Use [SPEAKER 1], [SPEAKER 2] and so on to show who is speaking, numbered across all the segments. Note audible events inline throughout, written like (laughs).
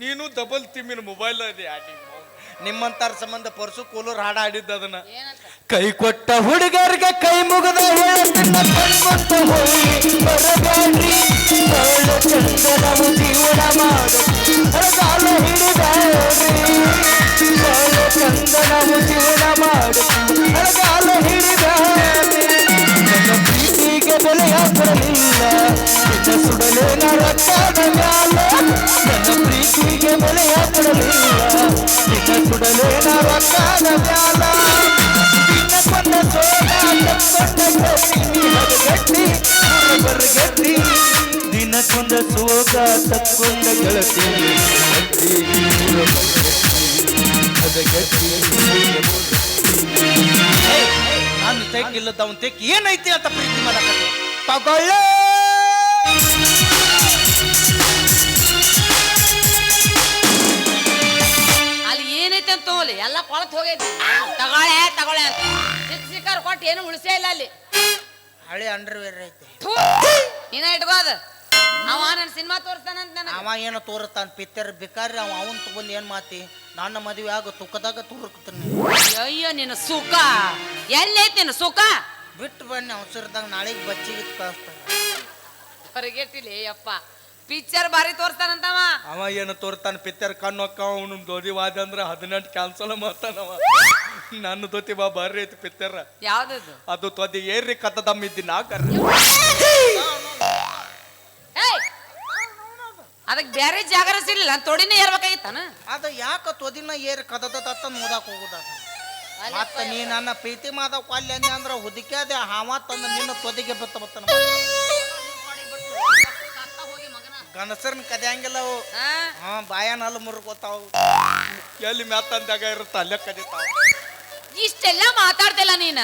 [SPEAKER 1] ನೀನು double ತಿಮ್ಮಿನ mobile ಅದೇ ಆಡಿ ನಿಮ್ಮಂತಾರ ಸಂಬಂಧ ಪರ್ಸು ಕೂಲರ್ ಹಾಡ ಆಡಿದ್ದ ಅದನ್ನ. ಕೈ ಕೊಟ್ಟ ಹುಡುಗರಿಗೆ ಕೈ ಮುಗಿದ ಜೀವನ ಮಾಡು. ಹರಗಾಲ ಹಿಡಿಬೇಡ್ರಿ ಬಾಳ ಚಂದ ನಾವು ಜೀವನ ಮಾಡು ಹರಗಾಲ ಹಿಡಿಬೇಡ್ರಿ ನನ್ನ ಪ್ರೀತಿಗೆ ಬೆಲೆಯ ಕೊಡಲಿಲ್ಲ ನಿನ್ನ ಸುಡಲೇನ ರಕ್ತದ ಮ್ಯಾಲ ನನ್ನ ಪ್ರೀತಿಗೆ ಬೆಲೆಯ ಕೊಡಲಿಲ್ಲ ನಿನ್ನ ಸುಡಲೇನ ರಕ್ತದ ಮ್ಯಾಲ ನಿನ್ನ ಕೊಂದ ಸೋಗ ತಕ್ಕೊಂಡ ಗೆಳತಿ ಬರ್ಗಟ್ಟಿ ದಿನಕ್ಕೊಂದ ಸೋಗ ತಕ್ಕೊಂಡ ಗೆಳತಿ ಇಲ್ಲದ ಅವನ್ ತೆಕ್ಕಿ ಏನೈತಿ ಅಂತ ಪ್ರೀತಿ ಮಾಡಕ ತಗೊಳ್ಳ.
[SPEAKER 2] ಅಲ್ಲಿ ಏನೈತೆ ಅಂತ ತಗೋಲಿ ಎಲ್ಲ ಕೊಳತ್ ಹೋಗೈತಿ. ತಗೊಳ್ಳೆ ತಗೊಳ್ಳೆ ಅಂತ. ಸಿಕ್ ಸಿಕ್ಕಾರ ಕೊಟ್ಟು ಏನು ಉಳಿಸೇ ಇಲ್ಲ ಅಲ್ಲಿ.
[SPEAKER 3] ಹಳೆ ಅಂಡರ್ವೇರ್ ಐತೆ.
[SPEAKER 2] ಥು, ನೀನ ಇಟ್ಕೋದ ಅವ ನನ್ನ ಸಿನಿಮಾ ತೋರಿಸ್ತಾನಂತ ನನಗೆ.
[SPEAKER 3] ಅವ ಏನೋ ತೋರುತ್ತಾನ ಪಿತ್ತರ್. ಬೇಕಾದ್ರೆ ಅವ ಅವನ್ ತಗೊಂಡು ಏನ್ ಮಾತಿ? ನನ್ನ ಮದುವೆ ಆಗ ತುಕ್ಕದಾಗ ತೂರಕ್ತಾನೆ
[SPEAKER 2] ಅಯ್ಯೋ ನಿನ್ನ ಸುಖ. ಎಲ್ಲೈತಿ ನಿನ್ನ ಸುಖ?
[SPEAKER 3] ಬಿಟ್ಟು ಬನ್ನಿ ಅವಸರದಾಗ ನಾಳೆಗೆ ಬಚ್ಚಿಗೆ ಕಳಿಸ್ತಾನೆ.
[SPEAKER 2] ಹೊರಗೆಟ್ಟಿಲಿ ಯಪ್ಪ. ಪಿಕ್ಚರ್ ಬಾರಿ ತೋರ್ತಾನಂತವ
[SPEAKER 1] ಅವ ಏನು ತೋರ್ತಾನ ಪಿಕ್ಚರ್ ಕಣ್ಣು ಅಕ್ಕ ಅವನು ದೋದಿ ವಾದ ಅಂದ್ರೆ ಹದಿನೆಂಟು ಕ್ಯಾನ್ಸಲ್ ಮಾಡ್ತಾನವ. ನನ್ನ ದೊತಿ ಬಾ ಬರ್ರಿ ಐತಿ ಪಿಕ್ಚರ್
[SPEAKER 2] ಯಾವ್ದದು?
[SPEAKER 1] ಅದು ತೊದಿ ಏರ್ರಿ ಕತ್ತ ಇದ್ದಿ ನಾ ಕರ್ರಿ
[SPEAKER 2] ಏಯ್! ಅದಕ್ಕೆ ಬೇರೆ ಜಾಗರ ಇಲ್ಲ ತೊಡಿನ ಏರ್ಬೇಕಾಗಿತ್ತಾನ?
[SPEAKER 3] ಅದು ಯಾಕ ತೊದಿನ ಏರ್ ಕದದ ತತ್ತ ನೋದಾಕ್ ಹೋಗುದ ಮತ್ತ ನೀ ನನ್ನ ಪ್ರೀತಿ ಮಾದ ಕೊಲ್ಲೆ ಅಂದೆ ಅಂದ್ರ ಹುದುಕ್ಯಾದೆ ಹಾವ ತಂದ ನಿನ್ನ ತೊದಿಗೆ ಬತ್ತ ಬತ್ತನ ಗನಸರ್ನ ಕದ್ಯಾಂಗಿಲ್ಲ ಅವು.
[SPEAKER 2] ಹಾ?
[SPEAKER 3] ಮುರ್ ಮುರ್ಕೋತಾವು
[SPEAKER 1] ಎಲ್ಲಿ ಮ್ಯಾತಂದಾಗ ಇರುತ್ತ ಅಲ್ಲೇ ಕದಿತಾವ.
[SPEAKER 2] ಇಷ್ಟೆಲ್ಲ ಮಾತಾಡ್ತಿಲ್ಲ ನೀನ?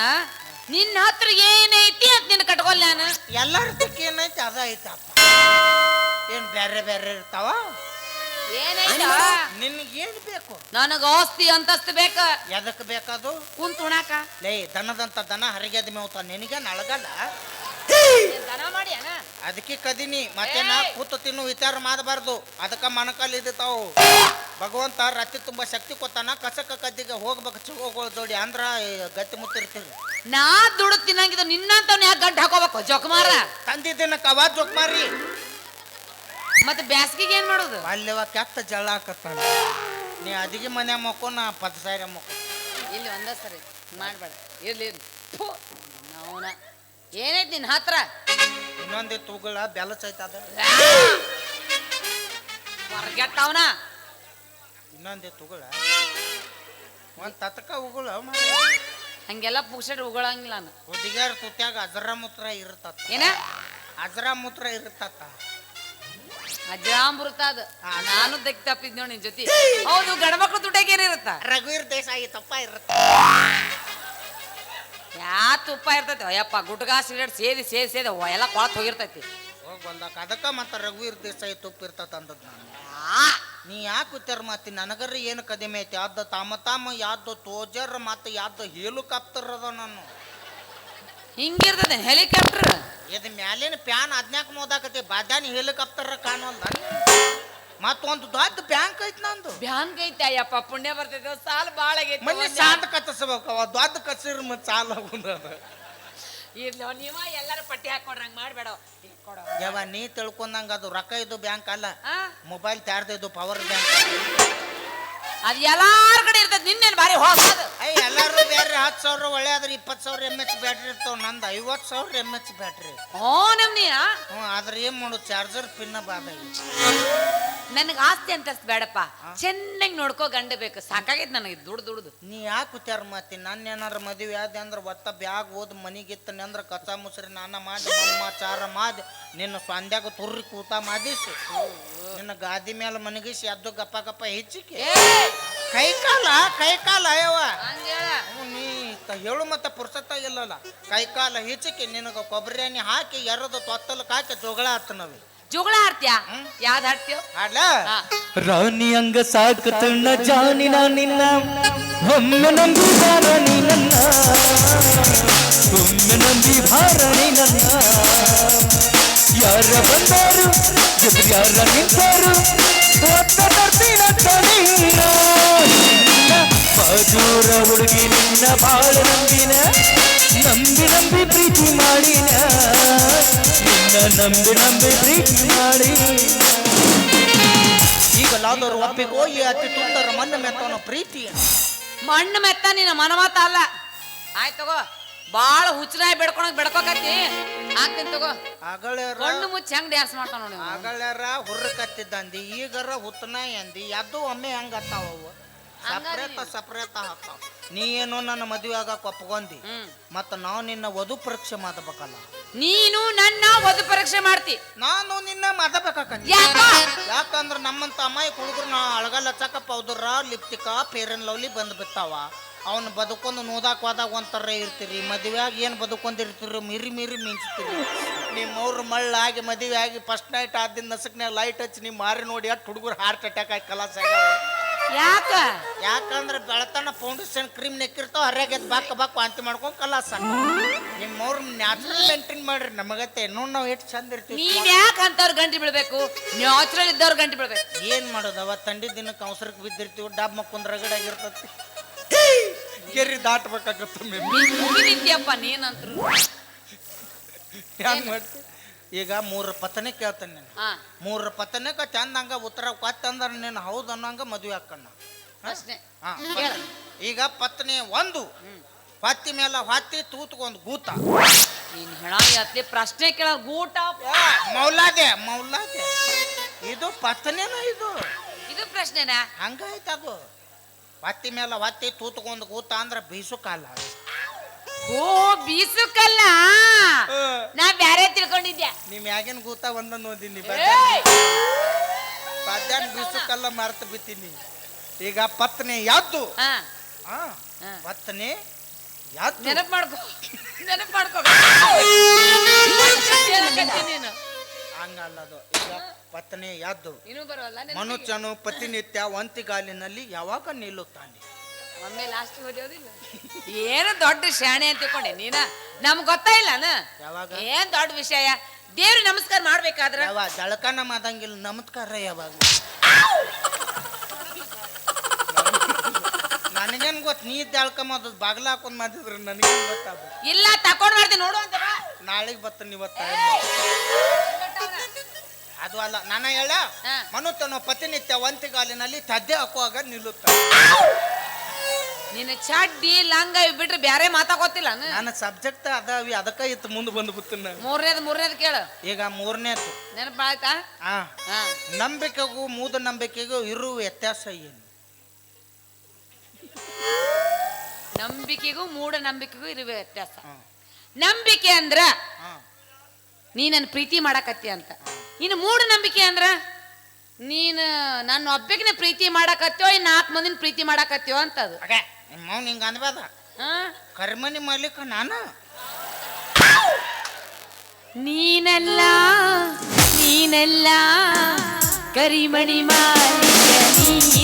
[SPEAKER 2] ನಿನ್ನ ಹತ್ರ ಏನೈತಿ ಅಂತ ನಿನ್ನ ಕಟ್ಕೊಲ್ಲ ನಾನು?
[SPEAKER 3] ಎಲ್ಲರ ಏನೈತಿ ಅದ ಐತಪ್ಪ ಏನ್ ಬ್ಯಾರೆ ಬ್ಯಾರೆ ಇರ್ತಾವ? ಬೇಕು?
[SPEAKER 2] ನನಗ ಆಸ್ತಿ ಅಂತಸ್ತು ಬೇಕ.
[SPEAKER 3] ಎದಕ್ ಬೇಕದು?
[SPEAKER 2] ಕುಂತ ಉಣಾಕ.
[SPEAKER 3] ಲೇ ದನದಂತ ದನ ಹರಿಗೆದ ಮೇವ್ತ ನಿನಗೆ ನಳಗಲ್ಲ?
[SPEAKER 2] ದನ ಮಾಡಿ ಅಣ್ಣ?
[SPEAKER 3] ಅದಕ್ಕೆ ಕದಿನಿ ಮತ್ತೆ ನಾ! ಕೂತು ತಿನ್ನು ವಿಚಾರ ಮಾಡಬಾರ್ದು. ಅದಕ್ಕ ಮನಕಲ್ಲಿ ಇದ್ದಾವು ಭಗವಂತ ರತಿ ತುಂಬಾ ಶಕ್ತಿ ಕೊತ್ತಾನ ಕಸಕ ಕದ್ದಿಗೆ ಹೋಗ್ಬೇಕು ಚುಗೋಗಳು ಜೋಡಿ ಅಂದ್ರ ಗತಿ ಗಟ್ಟಿ ಮುತ್ತಿರ್ತೀರಿ.
[SPEAKER 2] ನಾ ದುಡ್ದು ತಿನ್ನಂಗಿದ ನಿನ್ನಂತ ಯಾಕೆ ಗಡ್ಡ ಹಾಕೋಬೇಕು? ಜೊಕಮಾರ
[SPEAKER 3] ತಂದಿದ್ದಿನ ಕವಾ ಜೋಕ್ ಮಾರಿ
[SPEAKER 2] ಮತ್ತೆ ಬ್ಯಾಸ್ಗಿಗೆ ಏನ್ ಮಾಡೋದು?
[SPEAKER 3] ಅಲ್ಲಿವ ಕೆತ್ತ ಜಳ ಹಾಕತ್ತಾನ ನೀ ಅದಿಗೆ ಮನೆ ಮಕ್ಕೋ ನಾ ಪತ್ತು ಸಾವಿರ ಮಕ್ಕೋ.
[SPEAKER 2] ಇಲ್ಲಿ ಒಂದ ಸರಿ ಮಾಡ್ಬೇಡ. ಇರ್ಲಿ ಅವನ ಏನೈತಿ ನಿನ್ನ ಹತ್ರ?
[SPEAKER 3] ಇನ್ನೊಂದೇ ತೂಗಳ ಬೆಲಸ್ ಐತದ
[SPEAKER 2] ಹೊರಗೆಟ್ಟವನ
[SPEAKER 3] ಇನ್ನೊಂದೇ ತೂಗಳ. ಒಂದ್ ತತಕ ಉಗುಳ
[SPEAKER 2] ಹಂಗೆಲ್ಲ ಪುಕ್ಷಡ್ ಉಗುಳಂಗಿಲ್ಲ ನಾನು
[SPEAKER 3] ಹುಡುಗಿಯರ ತುತ್ಯಾಗ ಅಜರ ಮೂತ್ರ ಇರುತ್ತ
[SPEAKER 2] ಏನ?
[SPEAKER 3] ಅಜರ ಮೂತ್ರ ಇರುತ್ತ
[SPEAKER 2] ಅಜಾಮೃತ ಅದು. ನಾನು ದಕ್ ತಪ್ಪಿದ್ ನೋಡಿ ನಿನ್ ಜೊತೆ. ಹೌದು ಗಂಡ್ಮಕ್ಳು ದುಡ್ಡಾಗ ಏನಿರುತ್ತ
[SPEAKER 3] ರಘುವೀರ್ ದೇಸಾಯಿ ತಪ್ಪ ಇರುತ್ತ.
[SPEAKER 2] ಯಾ ತುಪ್ಪ ಇರ್ತೈತಿ ಅಯ್ಯಪ್ಪ ಗುಟ್ಗಾ ಸಿಗರೇಟ್ ಸೇದಿ ಸೇದಿ ಸೇದಿ ಎಲ್ಲ ಕೊಳತ್ ಹೋಗಿರ್ತೈತಿ.
[SPEAKER 3] ಹೋಗ್ ಅದಕ್ಕ ಮತ್ತ ರಘುವೀರ್ ದೇಸಾಯಿ ತುಪ್ಪ ಇರ್ತತ್ ಅಂದದ್ ನಾನು.
[SPEAKER 2] ಆ,
[SPEAKER 3] ನೀ ಯಾಕೆ ಉತ್ತರ ಮಾತಿ ನನಗರ ಏನು ಕದಿಮೆ ಐತಿ? ಯಾವ್ದು ತಾಮ ತಾಮ ಯಾವ್ದು ತೋಜರ್ ಮತ್ತೆ ಯಾವ್ದು ಹೇಳು ಅದ ನಾನು.
[SPEAKER 2] ಹಿಂಗಿರ್ತೈತಿ ಹೆಲಿಕಾಪ್ಟರ್.
[SPEAKER 3] ಇದು ಮ್ಯಾಲಿನ ಪ್ಯಾನ್ ಅದ್ನ್ಯಾಕ ಮೋದಾಕತಿ? ಬಾದ್ಯಾನಿ ಹೆಲಿಕಾಪ್ಟರ್ ಕಾಣವಲ್ದ ಮತ್ತೊಂದು ದೊಡ್ಡ ಬ್ಯಾಂಕ್ ಐತಿ ನಂದು.
[SPEAKER 2] ಬ್ಯಾಂಕ್ ಐತೆ ಅಯ್ಯಪ್ಪ ಪುಣ್ಯ ಬರ್ತೈತೆ ಸಾಲ ಬಾಳ ಆಗೈತಿ
[SPEAKER 3] ಮನೆ
[SPEAKER 2] ಒಂದ್
[SPEAKER 3] ಶಾಂತ ಕತ್ತಿಸ್ಬೇಕು ಅವ ದೊಡ್ಡ ಕಸಿರ್ ಮತ್ತೆ ಸಾಲ ಹೋಗುದ
[SPEAKER 2] ಇರ್ಲಿ ನೀವ ಎಲ್ಲಾರು ಪಟ್ಟಿ ಹಾಕೊಡ್ರಂಗ್ ಮಾಡ್ಬೇಡ. ಕೊಡೋ.
[SPEAKER 3] ಯಾವ ನೀ ತಿಳ್ಕೊಂಡಂಗ ಅದು ರೊಕ್ಕ ಇದು ಬ್ಯಾಂಕ್ ಅಲ್ಲ.
[SPEAKER 2] ಆ?
[SPEAKER 3] ಮೊಬೈಲ್ ತ್ಯಾರ್ದು ಪವರ್ ಬ್ಯಾಂಕ್.
[SPEAKER 2] ಅದ್ ಎಲ್ಲಾರ ಕಡೆ ಇರ್ತದೆ ನಿನ್ನೇನು ಬಾರಿ ಹೊಸದು?
[SPEAKER 3] ಐ ಎಲ್ಲಾರು ಬೇರೆ ಹತ್ತು ಸಾವಿರ ಒಳ್ಳೆ ಆದ್ರೆ ಇಪ್ಪತ್ತು ಸಾವಿರ ಎಂ ಎಚ್ ಬ್ಯಾಟ್ರಿ ಇರ್ತಾವ ನಂದು ಐವತ್ತು ಸಾವಿರ ಎಂ ಎಚ್ ಬ್ಯಾಟ್ರಿ
[SPEAKER 2] ಓ ನಮ್ನಿಯ?
[SPEAKER 3] ಹ್ಞೂ ಆದ್ರೆ ಏನು ಮಾಡು ಚಾರ್ಜರ್ ಪಿನ್ನ ಬಾಧ
[SPEAKER 2] ನನಗೆ ಆಸ್ತಿ ಅಂತ ಬೇಡಪ್ಪ. ಚೆನ್ನಾಗಿ ನೋಡ್ಕೋ ಗಂಡ ಬೇಕು. ಸಾಕಾಗೈತೆ ನನಗೆ ದುಡ್ಡು ದುಡ್ದು.
[SPEAKER 3] ನೀ ಯಾಕೆ ಕೂತ್ಯಾರ ಮಾತಿ? ನನ್ನ ಏನಾರ ಮದುವೆ ಆದ ಅಂದ್ರೆ ಒತ್ತ ಬ್ಯಾಗ್ ಓದ್ ಮನಿಗಿತ್ತನೆ ಅಂದ್ರೆ ಕಸ ಮುಸ್ರಿ ನಾನ ಮಾಡಿ ಅಮ್ಮ ಚಾರ ಮಾಡಿ ನಿನ್ನ ಸ್ವಂದ್ಯಾಗ ತುರ್ರಿ ಕೂತ ಮಾದಿಸಿ ನಿನ್ನ ಗಾದಿ ಮೇಲೆ ಮನಗಿಸಿ ಅದು ಗಪ್ಪ ಗಪ್ಪ ಹೆಚ್ಚಿಕೆ.
[SPEAKER 2] ಏ
[SPEAKER 3] ಕೈ ಕಾಲ ಕೈ ಕಾಲ ಅಯ್ಯವ ನೀ ತ- ಹೇಳು ಮತ್ತೆ ಪುರ್ಸತ್ತಾಗಿಲ್ಲಲ್ಲ ಕೈ ಕಾಲ ಹೆಚ್ಚಿಕೆ ನಿನಗೆ ಕೊಬ್ಬರಿ ಎಣ್ಣೆ ಹಾಕಿ ಎರದು ತೊತ್ತಲಕ್ಕೆ ಕಾಕಿ ಜೋಗಳ ಹತ್ತ ನಾವು
[SPEAKER 2] ಜುಗಳ ಆಡ್ತೀಯ? ಯಾವ್ದು ಆಡ್ತೀಯ
[SPEAKER 3] ಆಡ್ಲ
[SPEAKER 2] ಹಾ.
[SPEAKER 1] ರಾಣಿ ಅಂಗ ಸಾಕತಣ್ಣ ಜಾನಿನ ನಿನ್ನ ಒಮ್ಮೆ ನಂಬಿ ಭಾರಣಿ ನನ್ನ ಒಮ್ಮೆ ನಂಬಿ ಭಾರಣಿ ನನ್ನ. ಯಾರ ಬಂದರು ಎದುರು ಯಾರ ನಿಂತರು ನಿನ್ನ ಬಾಳ ನಂಬಿನ ನಂಬಿ ನಂಬಿ ಪ್ರೀತಿ ಮಾಡಿನ. ನಿನ್ನ ನಂಬಿ ನಂಬಿ ಪ್ರೀತಿ ಮಾಡಿ
[SPEAKER 3] ಈಗ ಲಾದವ್ರು ಒಪ್ಪಿಗೋ ಈ ಅತಿ ತುಂಡರ ಮಣ್ಣು ಮೆತ್ತವನ ಪ್ರೀತಿ
[SPEAKER 2] ಮಣ್ಣು ಮೆತ್ತ ನಿನ್ನ ಮನಮಾತ ಅಲ್ಲ. ಆಯ್ತು ತಗೋ ಬಾಳ ಹುಚ್ಚನಾಯಿ ಬೆಡ್ಕೊಳಕ್ ಬೆಡ್ಕೋಕತ್ತಿ. ಆಗ್ತೀನಿ ತಗೋ.
[SPEAKER 3] ಅಗಳರ
[SPEAKER 2] ಕಣ್ಣು ಮುಚ್ಚಿ ಹೆಂಗ್ ಡ್ಯಾನ್ಸ್ ಮಾಡ್ತಾವ ನೋಡಿ
[SPEAKER 3] ಅಗಳರ ಹುರ್ರ ಕತ್ತಿದ್ದಂದಿ ಈಗರ ಹುತ್ತನಾಯಿ ಅಂದಿ ಅದು ಒಮ್ಮೆ ಹೆಂಗ ಹತ್ತಾವ ಅವು? ಸಪ್ರೇತ ಸಪ್ರೇತ ಹತ್ತಾವ. ನೀ ಏನು ನನ್ನ ಮದುವೆ ಆಗಕ್ಕೆ ಒಪ್ಕೊಂಡಿ
[SPEAKER 2] ಹ್ಮ್.
[SPEAKER 3] ಮತ್ತ ನಾವು ನಿನ್ನ ವಧು ಪರೀಕ್ಷೆ ಮಾಡಬೇಕಲ್ಲ.
[SPEAKER 2] ನೀನು ನನ್ನ ವಧು ಪರೀಕ್ಷೆ ಮಾಡ್ತಿ.
[SPEAKER 3] ನಾನು ನಿನ್ನ ಮಾಡಬೇಕಾಕಂದಿ
[SPEAKER 2] ಯಾಕ?
[SPEAKER 3] ಯಾಕಂದ್ರ ನಮ್ಮಂತ ಅಮ್ಮಾಯಿ ಹುಡುಗರು ನಾ ಅಳಗಲ್ಲ ಚಕ ಪೌದರ ಲಿಪ್ತಿಕ ಫೇರ್ ಅಂಡ್ ಲವ್ಲಿ ಬಂದ್ ಬಿತ್ತಾವ ಅವನು ಬದುಕೊಂಡು ನೋದಾಕ್ ಹೋದಾಗ ಒಂಥರ ಇರ್ತೀರಿ. ಮದುವೆಯಾಗಿ ಏನು ಬದುಕೊಂಡಿರ್ತೀರಿ ಮಿರಿ ಮಿರಿ ಮಿಂಚ್ತೀರಿ. ನಿಮ್ಮವ್ರು ಮಳ್ಳಾಗಿ ಮದುವೆ ಆಗಿ ಫಸ್ಟ್ ನೈಟ್ ಆದಿನ ನಸಕ್ನಾಗ ಲೈಟ್ ಹಚ್ಚಿ ನೀವು ಮಾರಿ ನೋಡಿ ಅಟ್ ಹುಡುಗರು ಹಾರ್ಟ್ ಅಟ್ಯಾಕ್ ಆಗಿ ಕಲಾಸ ಆಗ್ಯಾವ.
[SPEAKER 2] ಯಾಕ?
[SPEAKER 3] ಯಾಕಂದ್ರೆ ಬೆಳತನ ಫೌಂಡೇಶನ್ ಕ್ರೀಮ್ ನೆಕ್ಕಿರ್ತಾವ ಹರ್ಯಾಗ ಬಾಕ ಬಾಕ್ ವಾಂತಿ ಮಾಡ್ಕೊಂಡ್ ಕಲಾಸ. ನಿಮ್ಮವ್ರು ನ್ಯಾಚುರಲ್ ಮೇಂಟೈನ್ ಮಾಡ್ರಿ ನಮಗತ್ತೆ. ನೋಡಿ ನಾವು ಎಷ್ಟು ಚಂದ ಇರ್ತೀವಿ.
[SPEAKER 2] ನೀವ್ ಯಾಕ ಅಂತವ್ರ ಗಂಟಿ ಬೀಳ್ಬೇಕು ನ್ಯಾಚುರಲ್ ಇದ್ದವ್ರ ಗಂಟಿ ಬೀಳ್ಬೇಕು
[SPEAKER 3] ಏನ್ ಅವ ತಂಡಿ ದಿನಕ್ಕೆ ಅವಸರಕ್ಕೆ ಬಿದ್ದಿರ್ತೀವಿ ಡಬ್ ಮಕ್ಕೊಂದ್ ರಗಡಾಗಿರ್ತತಿ
[SPEAKER 4] ಗೆರಿ ದಾಟ್ಬೇಕಾಗತ್ತ
[SPEAKER 2] ನೀನ್ ಮುಗಿದಿದ್ಯಪ್ಪ ನೀನಂತ್ರು.
[SPEAKER 3] ಹೆಂಗ್ ಮಾಡ್ತಿ? ಈಗ ಮೂರ ಪತನೆ ಕೇಳ್ತೇನೆ ನೀನು
[SPEAKER 2] ಮೂರ
[SPEAKER 3] ಮೂರು ಚಂದ ಚಂದಂಗ ಉತ್ತರ ಕೊತ್ತಂದ್ರ ನೀನು ಹೌದು ಅನ್ನಂಗ ಮದುವೆ ಹಾಕಣ್ಣ ಹಾ? ಈಗ ಪತ್ನಿ ಒಂದು. ಹೊತ್ತಿ ಮೇಲೆ ಹೊತ್ತಿ ತೂತ್ಕೊಂದು ಗೂತ.
[SPEAKER 2] ನೀನ್ ಹೆಣ ಪ್ರಶ್ನೆ ಕೇಳ ಗೂಟ.
[SPEAKER 3] ಮೌಲಾದೆ ಮೌಲಾದೆ. ಇದು ಪತ್ನಿನ ಇದು?
[SPEAKER 2] ಇದು ಪ್ರಶ್ನೆನಾ?
[SPEAKER 3] ಹಂಗಾಯ್ತು ಅದು. ಹೊತ್ತಿ ಮೇಲೆ ಹೊತ್ತಿ ತೂತ್ಕೊಂದು ಗೂತ ಅಂದ್ರೆ ಬೀಸು ಕಾಲ
[SPEAKER 2] ಓ ಬೀಸುಕಲ್ಲ. ನಾ ಬ್ಯಾರೆ ತಿಳ್ಕೊಂಡಿದ್ದೆ.
[SPEAKER 3] ನಿಮ್ ಯಾಗಿನ ಗೂತ ಒಂದೊಂದು ಓದಿನಿ ಪದ್ಯಾನ್ ಬೀಸುಕಲ್ಲ ಮರ್ತ ಬಿತ್ತೀನಿ. ಈಗ ಪತ್ನಿ ಯಾವ್ದು
[SPEAKER 2] ಹಾ.
[SPEAKER 3] ಪತ್ನಿ ಯಾವ್ದು
[SPEAKER 2] ನೆನಪ್ ಮಾಡ್ಕೋ. ನೆನಪ್ ಮಾಡ್ಕೋ. ನೀನು
[SPEAKER 3] ಹಂಗಲ್ಲದು. ಈಗ ಪತ್ನಿ ಯಾದ್ದು?
[SPEAKER 2] ಇನ್ನೂ ಬರೋಲ್ಲ.
[SPEAKER 3] ಮನುಷ್ಯನು ಪ್ರತಿನಿತ್ಯ ಒಂತಿಗಾಲಿನಲ್ಲಿ ಯಾವಾಗ ನಿಲ್ಲುತ್ತಾನೆ?
[SPEAKER 2] ಒಮ್ಮೆ ಲಾಸ್ಟ್ ಓದೋದಿಲ್ಲ ಏನು ದೊಡ್ಡ ಶಾಣೆ ಅಂತ ತಿಳ್ಕೊಂಡೆ ನೀನ? ನಮ್ಗೆ ಗೊತ್ತಾ ಇಲ್ಲನ
[SPEAKER 3] ಯಾವಾಗ?
[SPEAKER 2] ಏನ್ ದೊಡ್ಡ ವಿಷಯ? ದೇವ್ರ ನಮಸ್ಕಾರ ಮಾಡ್ಬೇಕಾದ್ರ?
[SPEAKER 3] ಯಾವಾಗ? ಜಳಕನ ಮಾದಂಗಿಲ್ಲ ನಮಸ್ಕಾರ ಯಾವಾಗ? ನನಗೇನ್ ಗೊತ್ತು ನೀ ಜಳಕ ಮಾಡೋದು ಬಾಗ್ಲ ಹಾಕೊಂಡ್ ಮಾಡಿದ್ರು ನನಗೇನ್ ಗೊತ್ತ
[SPEAKER 2] ಇಲ್ಲ ತಕೊಂಡ್ ಮಾಡಿದೆ ನೋಡು ಅಂತ ಬಾ.
[SPEAKER 3] ನಾಳೆಗೆ ಬರ್ತಾನೆ ಇವತ್ತ ಅದು ಅಲ್ಲ ನಾನು ಹೇಳ
[SPEAKER 2] ಮನು
[SPEAKER 3] ತನ್ನ ಪತಿನಿತ್ಯ ಒಂತಿಗಾಲಿನಲ್ಲಿ ತದ್ದೆ ಹಾಕುವಾಗ ನಿಲ್ಲುತ್ತಾನೆ
[SPEAKER 2] ನಿನ್ನ ಚಡ್ಡಿ ಲಂಗ ಇವ್ ಬಿಟ್ರೆ ಬ್ಯಾರೆ ಮಾತಾಗೋತಿಲ್ಲ
[SPEAKER 3] ನನ್ನ ಸಬ್ಜೆಕ್ಟ್ ಅದಾವಿ ಅದಕ್ಕೆ ಇತ್ತು
[SPEAKER 4] ಮುಂದೆ ಬಂದು ಬಿಡ್ತೀನಿ
[SPEAKER 2] ಮೂರನೇದು ಮೂರನೇದು ಕೇಳು.
[SPEAKER 3] ಈಗ ಮೂರನೇದು
[SPEAKER 2] ನೆನಪಾಯ್ತಾ?
[SPEAKER 3] ಆ
[SPEAKER 2] ಹಾ.
[SPEAKER 3] ನಂಬಿಕೆಗೂ ಮೂದ ನಂಬಿಕೆಗೂ ಇರುವ ವ್ಯತ್ಯಾಸ ಏನು?
[SPEAKER 2] ನಂಬಿಕೆಗೂ ಮೂಢ ನಂಬಿಕೆಗೂ ಇರುವ ವ್ಯತ್ಯಾಸ. ನಂಬಿಕೆ ಅಂದ್ರ. ನೀ ನನ್ನ ಪ್ರೀತಿ ಮಾಡಕತ್ತಿ ಅಂತ. ಇನ್ನು ಮೂಢ ನಂಬಿಕೆ ಅಂದ್ರ ನೀನು ನನ್ನ ಒಬ್ಬಕಿನ ಪ್ರೀತಿ ಮಾಡಕತ್ಯೋ ಇನ್ನು ನಾಲ್ಕು ಮಂದಿನ ಪ್ರೀತಿ ಮಾಡಕತ್ಯೋ ಅಂತ
[SPEAKER 3] ಅಗೆ ನಿಮ್ಮವ್ ಹಿಂಗ ಅನ್ಬೇದ
[SPEAKER 2] ಹಾ?
[SPEAKER 3] ಕರ್ಮನಿ ಮಾಲೀಕ ನಾನು?
[SPEAKER 2] ನೀನಲ್ಲ ನೀನಲ್ಲ ಕರಿಮಣಿ ಮಾಲೀಕ ನೀನಲ್ಲ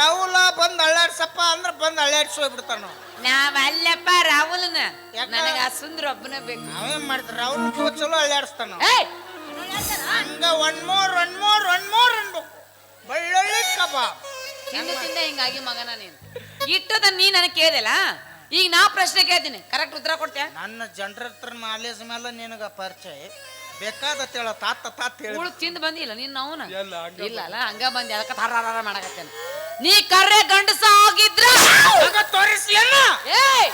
[SPEAKER 2] ರಾಹುಲ
[SPEAKER 3] ಬಂದ್ ಅಳ್ಳಾಡ್ಸಪ್ಪ ಅಂದ್ರ ಬಂದ್ ಅಳ್ಳಾಡ್ಸಿ ಹೋಗ್ಬಿಡ್ತಾನ
[SPEAKER 2] ನಾವಲ್ಲಪ್ಪ ರಾಹುಲ್ನ.
[SPEAKER 3] ಯಾಕ?
[SPEAKER 2] ನನಗ ಆ ಸುಂದ್ರ ಒಬ್ಬನ ಬೇಕು.
[SPEAKER 3] ಅವೇನ್ ಮಾಡ್ತಾರ ರಾಹುಲ್ ಚಲೋ ಚಲೋ ಅಳ್ಳಾಡಿಸ್ತಾನ
[SPEAKER 2] ಏಯ್!
[SPEAKER 3] ಹಂಗ one more one more one more ಅನ್ಬೇಕು ಬೆಳ್ಳುಳ್ಳಿ ಕಬಾಬ್
[SPEAKER 2] ತಿಂದು ತಿಂದ ಹಿಂಗಾಗಿ ಮಗನ ನೀನು. ಇಟ್ಟದ ನೀ ನನಗೆ ಕೇಳಿಲ್ಲ ಈಗ ನಾ ಪ್ರಶ್ನೆ ಕೇಳ್ತೀನಿ. ಕರೆಕ್ಟ್ ಉತ್ತರ ಕೊಡ್ತ್ಯಾ?
[SPEAKER 3] ನನ್ನ ಜನರ ಹತ್ರ ನಾಲೇಜ್ ಮೇಲೆ ನಿನಗ ಪರಿಚಯ. ಬೇಕಾದ ಹೇಳ ತಾತ ತಾತ ಹೇಳಿ.
[SPEAKER 2] ಉಳು ತಿಂದು ಬಂದಿಲ್ಲ ನೀನ್ ಅವನ.
[SPEAKER 4] ಎಲ್ಲ ಹಂಗ
[SPEAKER 2] ಇಲ್ಲ ಅಲ್ಲ ಹಂಗ ಬಂದಿ ಅದಕ್ಕೆ ಥರಾರ ಮಾಡಕತ್ತೇನೆ. ನೀ ಕರೆ ಗಂಡಸ ಆಗಿದ್ರ?
[SPEAKER 3] ತೋರಿಸ್ಲೇನ?
[SPEAKER 2] ಏಯ್!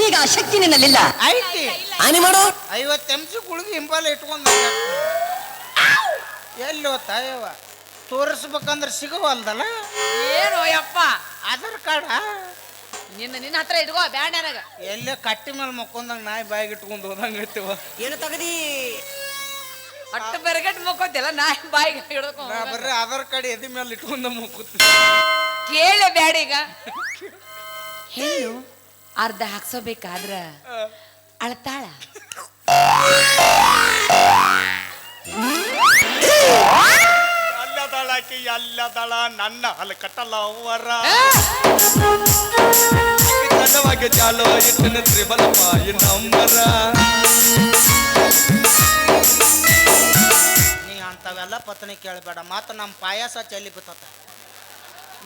[SPEAKER 5] ಈಗ ಆ ಶಕ್ತಿ ನಿನ್ನಲ್ಲಿಲ್ಲ.
[SPEAKER 3] ಐತಿ.
[SPEAKER 5] ಹಾನಿ ಮಾಡು.
[SPEAKER 3] ಐವತ್ತು ಎಂ ಸಿ ಗುಳಿಗೆ ಹಿಂಬಾಲ ಇಟ್ಕೊಂಡ್ ಎಲ್ಲೋ ತಾಯವ ತೋರಿಸ್ಬೇಕಂದ್ರೆ ಸಿಗವಲ್ದಲ್ಲ?
[SPEAKER 2] ಏನು ಯಪ್ಪ?
[SPEAKER 3] ಆಧಾರ್ ಕಾರ್ಡ?
[SPEAKER 2] ನಿನ್ನ ನಿನ್ನ ಹತ್ರ ಇಟ್ಕೋ ಬ್ಯಾಡ ನನಗ
[SPEAKER 3] ಎಲ್ಲೇ ಕಟ್ಟಿ ಮೇಲೆ ಮಕ್ಕೊಂದಂಗ ನಾಯಿ ಬಾಯಿಗೆ ಇಟ್ಕೊಂಡು ಹೋದಂಗ ಇರ್ತೀವ
[SPEAKER 5] ಏನು ತಗದಿ?
[SPEAKER 2] ಅಟ್ಟ ಬೆರಗಟ್ ಮುಕ್ಕೋತಿಲ್ಲ ನಾ ಬಾಯಿಗೆ
[SPEAKER 3] ಹಿಡ್ಕೊಂಡು ಬರ್ರಿ ಆಧಾರ್ ಕಾರ್ಡ್ ಎದಿ ಮೇಲೆ ಇಟ್ಕೊಂಡು ಮುಕ್ಕುತ್ತ
[SPEAKER 2] ಕೇಳ ಬ್ಯಾಡ ಈಗ. (laughs) ಹೆಣ್ಣು ಅರ್ಧ ಹಾಕ್ಸೋಬೇಕಾದ್ರ ಅಳ್ತಾಳ.
[SPEAKER 4] ಎಲ್ಲ ದಳಕ್ಕೆ ಎಲ್ಲ ದಳ ನನ್ನ ಹಲ್ ಕಟ್ಟಲ್ಲ ಅವರ ಚಾಲೋ ಇಟ್ಟಿನ ತ್ರಿಬಲ ಪಾಯಿ ನಂಬರ
[SPEAKER 3] ನೀ ಅಂಥವೆಲ್ಲ ಪತ್ನಿ ಕೇಳಬೇಡ. ಮತ್ತು ನಮ್ಮ ಪಾಯಸ ಚೆಲ್ಲಿ ಬಿತ್ತತ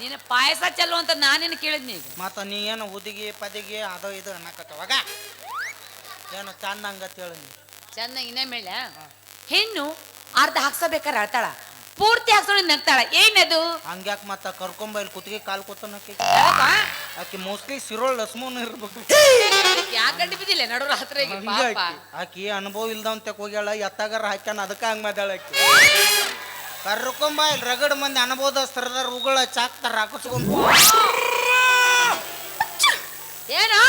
[SPEAKER 2] ನೀನು ಪಾಯಸ ಚೆಲ್ಲು ಅಂತ ನಾನೇನು ಕೇಳಿದ್ನಿ ಈಗ.
[SPEAKER 3] ಮತ್ತು ನೀ ಏನು ಹುದುಗಿ ಪದಿಗಿ ಅದು ಇದು ಅನ್ನಕತ್ತವಾಗ ಏನು ಚಂದ ಹಂಗ ಹೇಳು ನೀ
[SPEAKER 2] ಚೆನ್ನಾಗಿ ಮೇಲೆ ಹೆಣ್ಣು ಅರ್ಧ ಹಾಕ್ಸಬೇಕಾರೆ ಅಳ್ತಾಳ. ಪೂರ್ತಿ ಹಾಕ್ಸೋಣ ನಗ್ತಾಳ. ಏನದು?
[SPEAKER 3] ಹಂಗ್ಯಾಕೆ ಮತ್ತ ಕರ್ಕೊಂಬ ಇಲ್ಲಿ ಕುತ್ತಿಗೆ ಕಾಲ್ ಕೂತನ ಆಕಿ. ಮೋಸ್ಟ್ಲಿ ಸಿರೋಳ್ ಲಸ್ಮೋನ್ ಇರ್ಬೇಕು.
[SPEAKER 2] ಯಾಕೆ ಗಂಟೆ ಬಿದ್ದಿಲ್ಲ ನಡು
[SPEAKER 3] ರಾತ್ರಿ
[SPEAKER 2] ಪಾಪ.
[SPEAKER 3] ಆಕಿ. ಅನುಭವ ಇಲ್ದವಂತೆ ಹೋಗ್ಯಾಳ ಎತ್ತಾಗಾರ ಹಾಕ್ಯಾನ ಅದಕ್ಕೆ ಹಂಗ ಮಾತಾಳ ಆಕಿ. ಕರ್ಕೊಂಬ ಇಲ್ಲಿ ರಗಡ್ ಮಂದಿ ಅನುಭವದಸ್ತರದ ರುಗಳ ಚಾಕ್ತಾರ ಹಾಕಿಸ್ಕೊಂಡ್
[SPEAKER 2] ಏನೋ?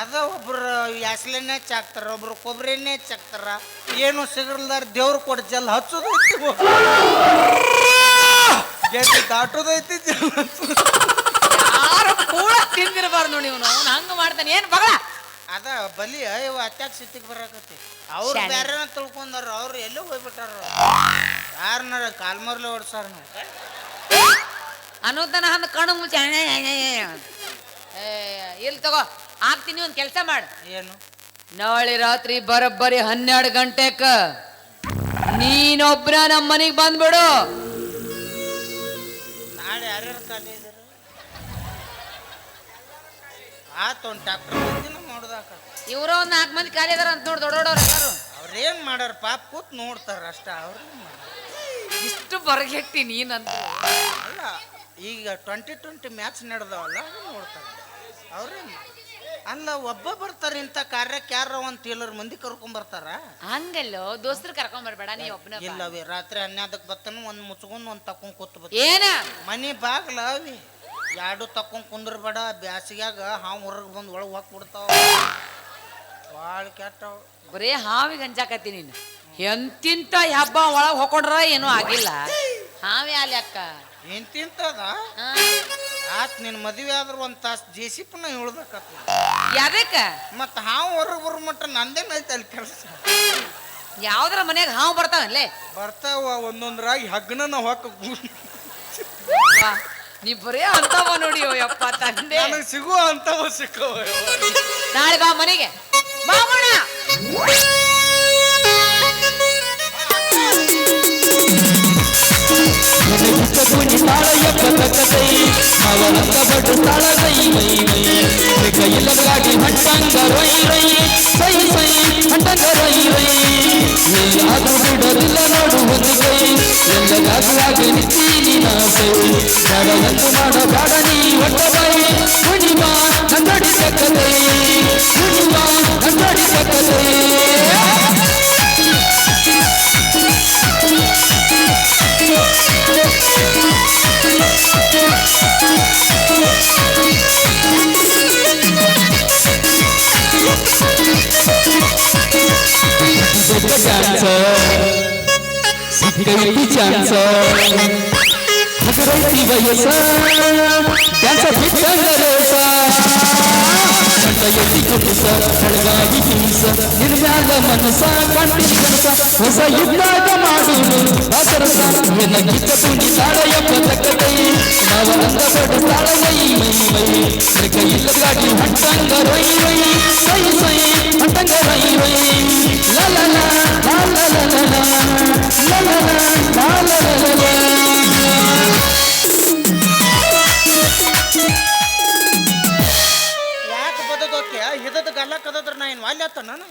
[SPEAKER 3] ಅದ ಒಬ್ರು ಯಾಸ್ಲೆಣ್ಣೆ ಚಾಕ್ತಾರ ಒಬ್ರು ಕೊಬ್ಬರಿನೇ ಚಾಕ್ತಾರ. ಏನು ಸಿಗಲ್ದಾರ ದೇವ್ರ ಕೊಟ್ಟು ಜಲ್ ಹಚ್ಚೋದೈತಿ ಗೆದ್ದು ದಾಟೋದೈತಿ ಜಲ್ ಹಚ್ಚೋದು.
[SPEAKER 2] ಯಾರು ಕೂಡ ತಿಂದಿರಬಾರ್ದು ನೋಡಿ ಇವನು. ಅವ್ನು ಹಂಗ ಮಾಡ್ತಾನೆ. ಏನ್ ಬಗಳ
[SPEAKER 3] ಅದ ಬಲಿ ಇವ ಅತ್ಯಾಕ್ ಸಿಟ್ಟಿಗೆ ಬರಾಕತಿ ಅವ್ರು
[SPEAKER 2] ಬೇರೆ
[SPEAKER 3] ಬೇರೆನ ತಿಳ್ಕೊಂಡಾರ ಅವ್ರು ಎಲ್ಲೋ ಹೋಗ್ಬಿಟ್ಟಾರ. ಯಾರನ್ನಾರ ಕಾಲ್ಮರ್ಲೆ ಓಡ್ಸಾರ
[SPEAKER 2] ಅನ್ನೋದನ್ನ ಕಣ್ಣು ಮುಚ್ಚಿ ಅಣ್ಣ, ಅಣ್ಣ, ಅಣ್ಣ. ಇಲ್ಲಿ ತಗೋ ಆಗ್ತೀನಿ ಒಂದು ಕೆಲಸ ಮಾಡು.
[SPEAKER 3] ಏನು?
[SPEAKER 2] ನಾಳೆ ರಾತ್ರಿ ಬರೋಬ್ಬರಿ ಹನ್ನೆರಡು ಗಂಟೆಕ ನೀನೊಬ್ಬರ ನಮ್ಮ ಮನೆಗೆ ಬಂದ್ಬಿಡು.
[SPEAKER 3] ನಾಳೆ ಯಾರ್ಯಾರು ಖಾಲಿ ಇದ್ದೀರ ಆತು ಒಂದು ಡಾಕ್ಟರ್
[SPEAKER 2] ಇವ್ರ ಒಂದ್ ನಾಲ್ಕು ಮಂದಿ ಖಾಲಿ ಅದಾರ ಅಂತ ನೋಡಿ ದೊಡ್ಡ ದೊಡ್ಡವ್ರು ಎಲ್ಲಾರು.
[SPEAKER 3] ಅವ್ರೇನ್ ಮಾಡ್ಯಾರ ಪಾಪ ಕೂತ್ ನೋಡ್ತಾರ ಅಷ್ಟ ಅವ್ರ
[SPEAKER 2] ಇಷ್ಟು ಬರಗೆಟ್ಟಿ ನೀನಂತ.
[SPEAKER 3] ಅಲ್ಲ ಈಗ ಟ್ವೆಂಟಿ ಟ್ವೆಂಟಿ ಮ್ಯಾಚ್ ನಡೆದವಲ್ಲ ಅದು ಅಲ್ಲ ಒಬ್ಬ ಬರ್ತಾರೆ ಇಂಥ ಕಾರ್ಯಕ್ಕೆ ಯಾರ ಒಂದು ಟೇಲರ್ ಮಂದಿ ಕರ್ಕೊಂಡ್ ಬರ್ತಾರ?
[SPEAKER 2] ಹಂಗಲ್ಲೋ ದೋಸ್ತರು ಕರ್ಕೊಂಡ್ ಬರ್ಬೇಡ ನೀ ಒಬ್ಬನ
[SPEAKER 3] ಇಲ್ಲವಿ ರಾತ್ರಿ ಹನ್ನೆರಡಕ್ಕೆ ಬರ್ತಾನ ಒಂದು ಮುಚ್ಕೊಂಡು ಒಂದು ತಕೊಂಡ್ ಕೂತ್ ಬರ್ತಾನ
[SPEAKER 2] ಏನ?
[SPEAKER 3] ಮನಿ ಬಾಗ್ಲ ಅವಿ. ಎರಡು ತಕೊಂಡ್ ಕುಂದ್ರಬೇಡ ಬ್ಯಾಸಿಗ್ಯಾಗ ಹಾವು ಹೊರಗೆ ಬಂದು ಒಳಗೆ ಹಾಕ್ಬಿಡ್ತಾವ ಭಾಳ ಕೆಟ್ಟವು.
[SPEAKER 2] ಬರೇ ಹಾವಿಗೆ ಗಂಜಾಕತಿ ನೀನು. ಎಂತಿಂತ ಹಬ್ಬ ಒಳಗ್ ಹೊಕೊಂಡ್ರ ಏನೂ ಆಗಿಲ್ಲ. ಹಾವಿ ಅಲ್ಲಿ ಅಕ್ಕ? ಎಂತಿಂತದ?
[SPEAKER 3] ಆತ್ ನಿನ್ ಮದ್ವೆ ಆದ್ರ ಒಂದ್ ತಾಸ್ ಜೆ ಸಿ ಪಿನ ಹೇಳ್ಬೇಕತ್ತ
[SPEAKER 2] ಯಾದಕ್ಕ
[SPEAKER 3] ಮತ್ತ ಹಾವು ಹೊರಗೆ ಬರೋ ಮಟ್ಟ ನಂದೇನ್ ಐತೆ ಅಲ್ಲಿ ಕೆಲಸ?
[SPEAKER 2] ಯಾವ್ದ್ರ ಮನೆಯಾಗ ಹಾವು ಬರ್ತಾವಲ್ಲೇ
[SPEAKER 3] ಬರ್ತಾವ ಒಂದೊಂದ್ರಾಗಿ ಹಗ್ನನ ಹೊಕ್ಕ
[SPEAKER 2] ನೀ ಬರೇ ಅಂತವ ನೋಡಿ ಯಪ್ಪ ತಂದೆ.
[SPEAKER 4] ನನಗೆ ಸಿಗುವ ಅಂತವ ಸಿಕ್ಕವ.
[SPEAKER 2] ನಾಳೆ ಬಾ ಮನೆಗೆ. ಬಾ ಮಣ
[SPEAKER 1] ನನಗಿದ್ದ ಕುಣಿ ತಾಳಯ್ಯ ಪದಕದೈ ಅವನಂತ ಬಡು ತಾಳದೈ ಮೈ ಮೈ ಕೈಯಿಲ್ಲ ಗಾಡಿ ಹಟ್ಟಂಗ ರೈ ರೈ ಸೈ ಸೈ ಹಟ್ಟಂಗ ರೈ ರೈ ಎಲ್ಲಾದ್ರೂ ಬಿಡೋದಿಲ್ಲ ನೋಡು ಒಂದು ಕೈ ಎಲ್ಲಗಾದ್ರೂ ಆಗಿ ನಿಂತೀನಿ ನಾ ಸೈ ಬೇಡ ಎಂದು ಮಾಡಬೇಡ ನೀ ಒಟ್ಟ ಬೈ ಕುಣಿವ ನನ್ನಡಿ ತಕ್ಕದೈ तिच्या ती वयसा त्यांचा पिठसा खडगावी हिंस निर्म्याग मनसा कंठीसा ಹೊಸ ಯುದ್ಧಾಗ ಮಾಡುವುದು ಅಸರಸ ನನಗಿದ್ದ ಪುಣಿ ತಾಳೆಯ ಪದಕದೈ ನವನಂದ ಪಡು ತಾಳವೈ ಮೈ ಮೈ ಮೃಗ ಇಲ್ಲಗಾಗಿ ಹಟ್ಟಂಗ ರೈ ರೈ ಸೈ ಸೈ ಹಟ್ಟಂಗ ರೈ ರೈ
[SPEAKER 3] ಯಾಕೆ ಬದಕೋಕೆ? ಹಿದದ ಗಲ್ಲ ಕದದ್ರ ನಾ ಏನು ವಾಲ್ಯ ನಾನು?